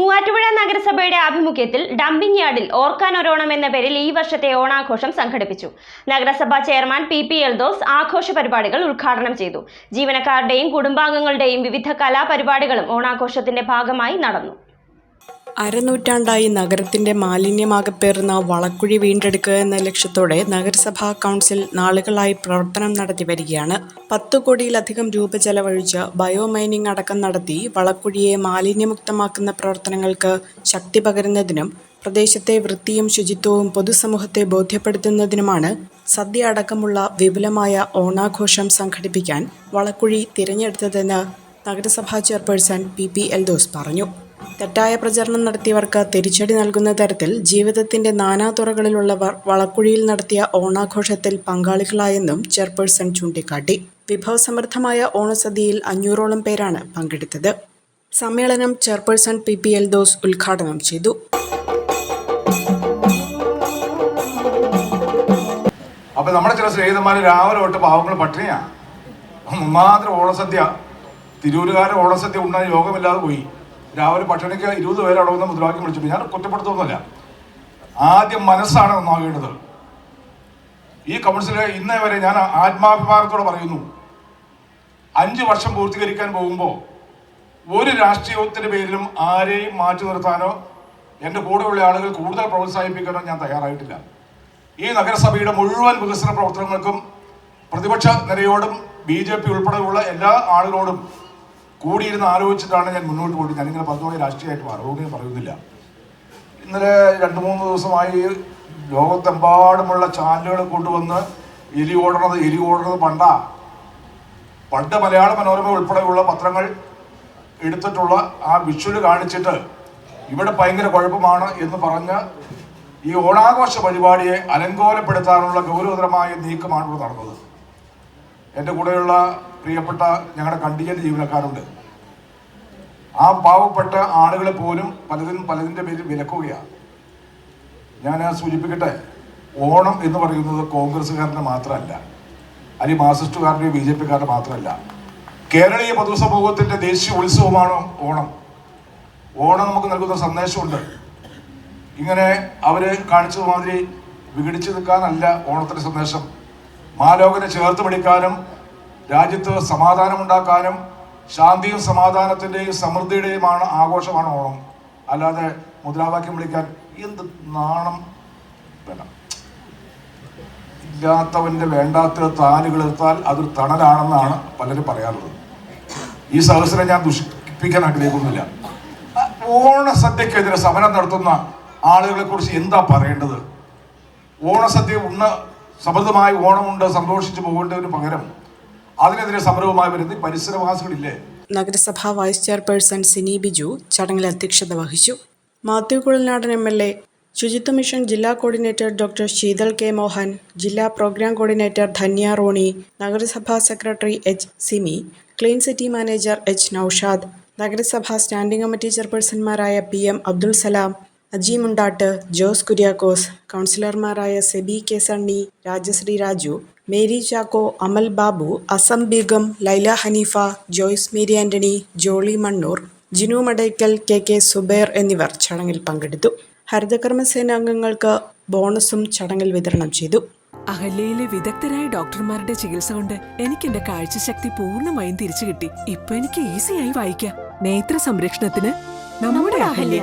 മൂവാറ്റുപുഴ നഗരസഭയുടെ ആഭിമുഖ്യത്തിൽ ഡംപിംഗ് യാർഡിൽ ഓർക്കാൻ ഓർക്കാനൊരോണം എന്ന പേരിൽ ഈ വർഷത്തെ ഓണാഘോഷം സംഘടിപ്പിച്ചു. നഗരസഭാ ചെയർമാൻ പി പി എൽദോസ് ആഘോഷ പരിപാടികൾ ഉദ്ഘാടനം ചെയ്തു. ജീവനക്കാരുടെയും കുടുംബാംഗങ്ങളുടെയും വിവിധ കലാപരിപാടികളും ഓണാഘോഷത്തിന്റെ ഭാഗമായി നടന്നു. അരനൂറ്റാണ്ടായി നഗരത്തിന്റെ മാലിന്യമാകപ്പേറുന്ന വളക്കുഴി വീണ്ടെടുക്കുക എന്ന ലക്ഷ്യത്തോടെ നഗരസഭാ കൗൺസിൽ നാളുകളായി പ്രവർത്തനം നടത്തി വരികയാണ്. പത്തു കോടിയിലധികം രൂപ ചെലവഴിച്ച് ബയോ മൈനിംഗ് അടക്കം നടത്തി വളക്കുഴിയെ മാലിന്യമുക്തമാക്കുന്ന പ്രവർത്തനങ്ങൾക്ക് ശക്തി പകരുന്നതിനും പ്രദേശത്തെ വൃത്തിയും ശുചിത്വവും പൊതുസമൂഹത്തെ ബോധ്യപ്പെടുത്തുന്നതിനുമാണ് സദ്യ അടക്കമുള്ള വിപുലമായ ഓണാഘോഷം സംഘടിപ്പിക്കാൻ വളക്കുഴി തിരഞ്ഞെടുത്തതെന്ന് നഗരസഭാ ചെയർപേഴ്സൺ പി പി എൽദോസ് പറഞ്ഞു. തെറ്റായ പ്രചരണം നടത്തിയവർക്ക് തിരിച്ചടി നൽകുന്ന തരത്തിൽ ജീവിതത്തിന്റെ നാനാതുറകളിലുള്ളവർ വളക്കുഴിയിൽ നടത്തിയ ഓണാഘോഷത്തിൽ പങ്കാളികളായെന്നും ചെയർപേഴ്സൺ ചൂണ്ടിക്കാട്ടി. വിഭവസമൃദ്ധമായ ഓണസദ്യയിൽ അഞ്ഞൂറോളം പേരാണ് പങ്കെടുത്തത്. സമ്മേളനം chairperson P P L those ഉദ്ഘാടനം ചെയ്തു. അപ്പൊ നമ്മുടെ ചില സ്നേഹിതന്മാര് രാവിലെ തൊട്ട് പാവങ്ങൾ പട്ടിണിയാ. മാത്രം ഓണസദ്യ തിരൂരുകാരൻ ഓണസദ്യ ഉണ്ടായ യോഗമില്ലാതെ പോയി. രാവിലെ പട്ടണിക്ക് ഇരുപത് പേര് അവിടെ വന്ന് മുദ്രാവാക്യം വിളിച്ചു. ഞാൻ കുറ്റപ്പെടുത്തുന്നില്ല ആദ്യം മനസ്സാണ് നന്നാകേണ്ടത്. ഈ കൗൺസിലെ ഇന്നേ വരെ ഞാൻ ആത്മാഭിമാനത്തോടെ പറയുന്നു. അഞ്ച് വർഷം പൂർത്തീകരിക്കാൻ പോകുമ്പോൾ ഒരു രാഷ്ട്രീയത്തിന്റെ പേരിലും ആരെയും മാറ്റി നിർത്താനോ എന്റെ കൂടെയുള്ള ആളുകൾ കൂടുതൽ പ്രോത്സാഹിപ്പിക്കാനോ ഞാൻ തയ്യാറായിട്ടില്ല. ഈ നഗരസഭയുടെ മുഴുവൻ വികസന പ്രവർത്തനങ്ങൾക്കും പ്രതിപക്ഷ നിരയോടും ബി ജെ പി ഉൾപ്പെടെയുള്ള എല്ലാ ആളുകളോടും കൂടിയിരുന്ന് ആലോചിച്ചിട്ടാണ് ഞാൻ മുന്നോട്ട് പോയിട്ട് ഞാനിങ്ങനെ പതുവായി രാഷ്ട്രീയമായിട്ട് മറുപടി പറയുന്നില്ല. ഇന്നലെ രണ്ട് മൂന്ന് ദിവസമായി ലോകത്തെമ്പാടുമുള്ള ചാനലുകൾ കൊണ്ടുവന്ന് എലി ഓടണത് എലി ഓടണത് പണ്ട. പണ്ട് മലയാള മനോരമ ഉൾപ്പെടെയുള്ള പത്രങ്ങൾ എടുത്തിട്ടുള്ള ആ വിഷ്വൽ കാണിച്ചിട്ട് ഇവിടെ ഭയങ്കര കുഴപ്പമാണ് എന്ന് പറഞ്ഞ് ഈ ഓണാഘോഷ പരിപാടിയെ അലങ്കോലപ്പെടുത്താനുള്ള ഗൗരവതരമായ നീക്കമാണ് ഇവിടെ നടന്നത്. എന്റെ കൂടെയുള്ള പ്രിയപ്പെട്ട ഞങ്ങളുടെ കണ്ടിജന്റ് ജീവനക്കാരുണ്ട്. ആ പാവപ്പെട്ട ആളുകൾ പോലും പലതിനും പലതിന്റെ പേരിൽ വിലക്കുകയാണ്. ഞാൻ സൂചിപ്പിക്കട്ടെ ഓണം എന്ന് പറയുന്നത് കോൺഗ്രസ്സുകാരന്റെ മാത്രമല്ല അല്ലെങ്കിൽ മാർസിസ്റ്റുകാരുടെയോ ബി ജെ പിക്കാരുടെ മാത്രമല്ല. കേരളീയ പൊതുസമൂഹത്തിന്റെ ദേശീയ ഉത്സവമാണ് ഓണം. ഓണം നമുക്ക് നൽകുന്ന സന്ദേശമുണ്ട്. ഇങ്ങനെ അവർ കാണിച്ചത് മാതിരി വിഘടിച്ചു നിൽക്കാനല്ല ഓണത്തിന്റെ സന്ദേശം. മാലോകനെ ചേർത്ത് പിടിക്കാനും രാജ്യത്ത് സമാധാനമുണ്ടാക്കാനും ശാന്തിയും സമാധാനത്തിന്റെയും സമൃദ്ധിയുടെയുമാണ് ആഘോഷമാണ് ഓണം. അല്ലാതെ മുദ്രാവാക്യം വിളിക്കാൻ എന്ത് നാണം? വേണം ഇല്ലാത്തവന്റെ വേണ്ടാത്ത താനുകൾ എടുത്താൽ അതൊരു തണലാണെന്നാണ് പലരും പറയാറുള്ളത്. ഈ സഹസ്രം ഞാൻ ദുഷിപ്പിക്കാൻ ആഗ്രഹിക്കുന്നില്ല. ഓണസദ്യക്കെതിരെ സമരം നടത്തുന്ന ആളുകളെ കുറിച്ച് എന്താ പറയേണ്ടത്? ഓണസദ്യ ഉണ്ണ സമൃദ്ധമായി ഓണമുണ്ട് സന്തോഷിച്ചു പോകേണ്ടതിന് പകരം അതിനെതിരെ സമരവുമായി വരുന്ന പരിസരവാസികളില്ലേ? നഗരസഭാ വൈസ് ചെയർപേഴ്സൺ സിനി ബിജു ചടങ്ങിൽ അധ്യക്ഷത വഹിച്ചു. Mathew Kuzhalnadan M L A ശുചിത്വ മിഷൻ ജില്ലാ coordinator doctor Sheethal K Mohan ജില്ലാ പ്രോഗ്രാം കോർഡിനേറ്റർ ധന്യ റോണി നഗരസഭാ secretary H Simi clean city manager H Noushad നഗരസഭാ സ്റ്റാൻഡിംഗ് കമ്മിറ്റി ചെയർപേഴ്സൺമാരായ പി എം അബ്ദുൾ സലാം അജി മുണ്ടാട്ട് ജോസ് കുര്യാക്കോസ് കൗൺസിലർമാരായ Sebi K Sunny Rajasree Raju Mary Chacko Amal Babu Asam Beegum Laila Haneefa Joyce Mary Antony Jolly Mannoor Jinu Madaickal K K Zuber എന്നിവർ ചടങ്ങിൽ പങ്കെടുത്തു. ഹരിതകർമ്മസേന അംഗങ്ങൾക്ക് ബോണസും ചടങ്ങിൽ വിതരണം ചെയ്തു. അഹല്യയിലെ വിദഗ്ധരായ ഡോക്ടർമാരുടെ ചികിത്സ കൊണ്ട് എനിക്ക് എന്റെ കാഴ്ചശക്തി പൂർണമായും തിരിച്ചു കിട്ടി ഇപ്പൊ എനിക്ക് ഈസിയായി വായിക്കാം. നേത്ര സംരക്ഷണത്തിന് നമ്മുടെ Ahalya.